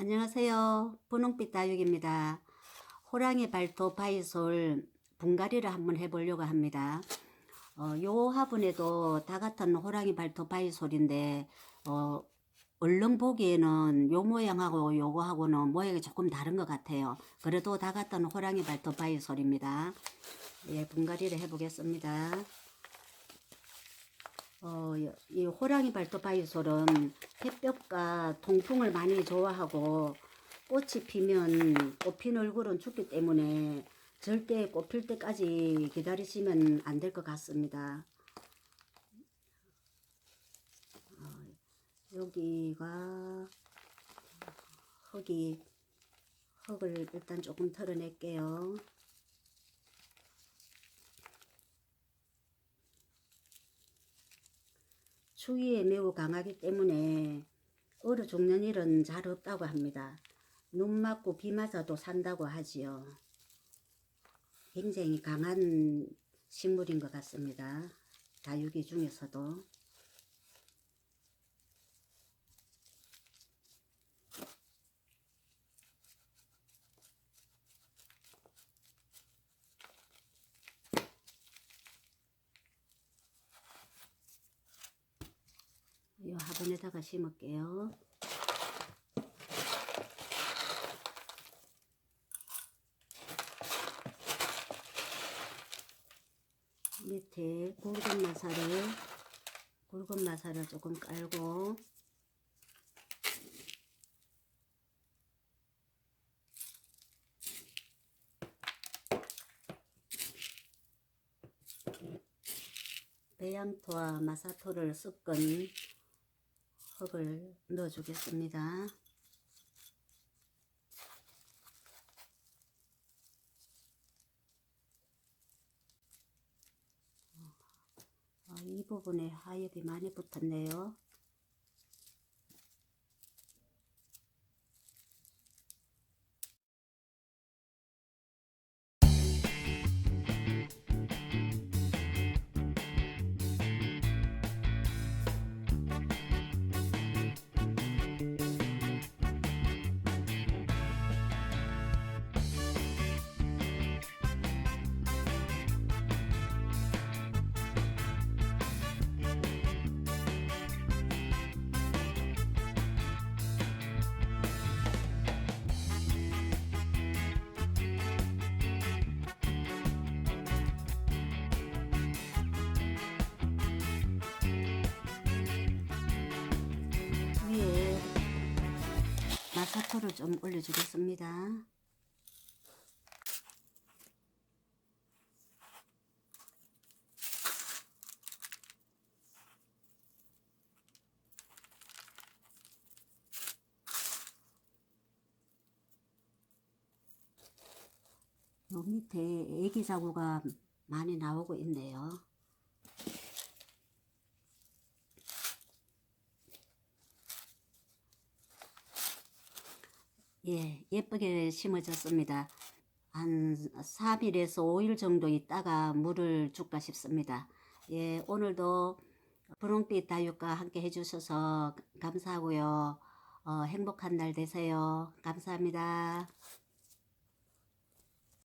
안녕하세요. 분홍빛 다육입니다. 호랑이 발톱 바이솔 분갈이를 한번 해보려고 합니다. 어, 요 화분에도 다 같은 호랑이 발톱 바이솔인데 어, 얼른 보기에는 요 모양하고 요거하고는 모양이 조금 다른 것 같아요. 그래도 다 같은 호랑이 발톱 바이솔입니다. 예, 분갈이를 해보겠습니다. 어, 이 호랑이 발톱 바이솔은 햇볕과 통풍을 많이 좋아하고 꽃이 피면 꽃핀 얼굴은 죽기 때문에 절대 꽃필 때까지 기다리시면 안 될 것 같습니다. 어, 여기가 흙이 흙을 일단 조금 털어낼게요. 추위에 매우 강하기 때문에 얼어 죽는 일은 잘 없다고 합니다. 눈 맞고 비 맞아도 산다고 하지요. 굉장히 강한 식물인 것 같습니다. 다육이 중에서도. 이 화분에다가 심을게요. 밑에 굵은 마사를 굵은 마사를 조금 깔고 배양토와 마사토를 섞은 흙을 넣어주겠습니다. 아, 이 부분에 하엽이 많이 붙었네요. 마사토를 좀 올려주겠습니다. 요 밑에 애기 자구가 많이 나오고 있네요. 예, 예쁘게 심어졌습니다. 한 3일에서 5일 정도 있다가 물을 줄까 싶습니다. 예, 오늘도 분홍빛 다육과 함께 해주셔서 감사하고요. 어, 행복한 날 되세요. 감사합니다.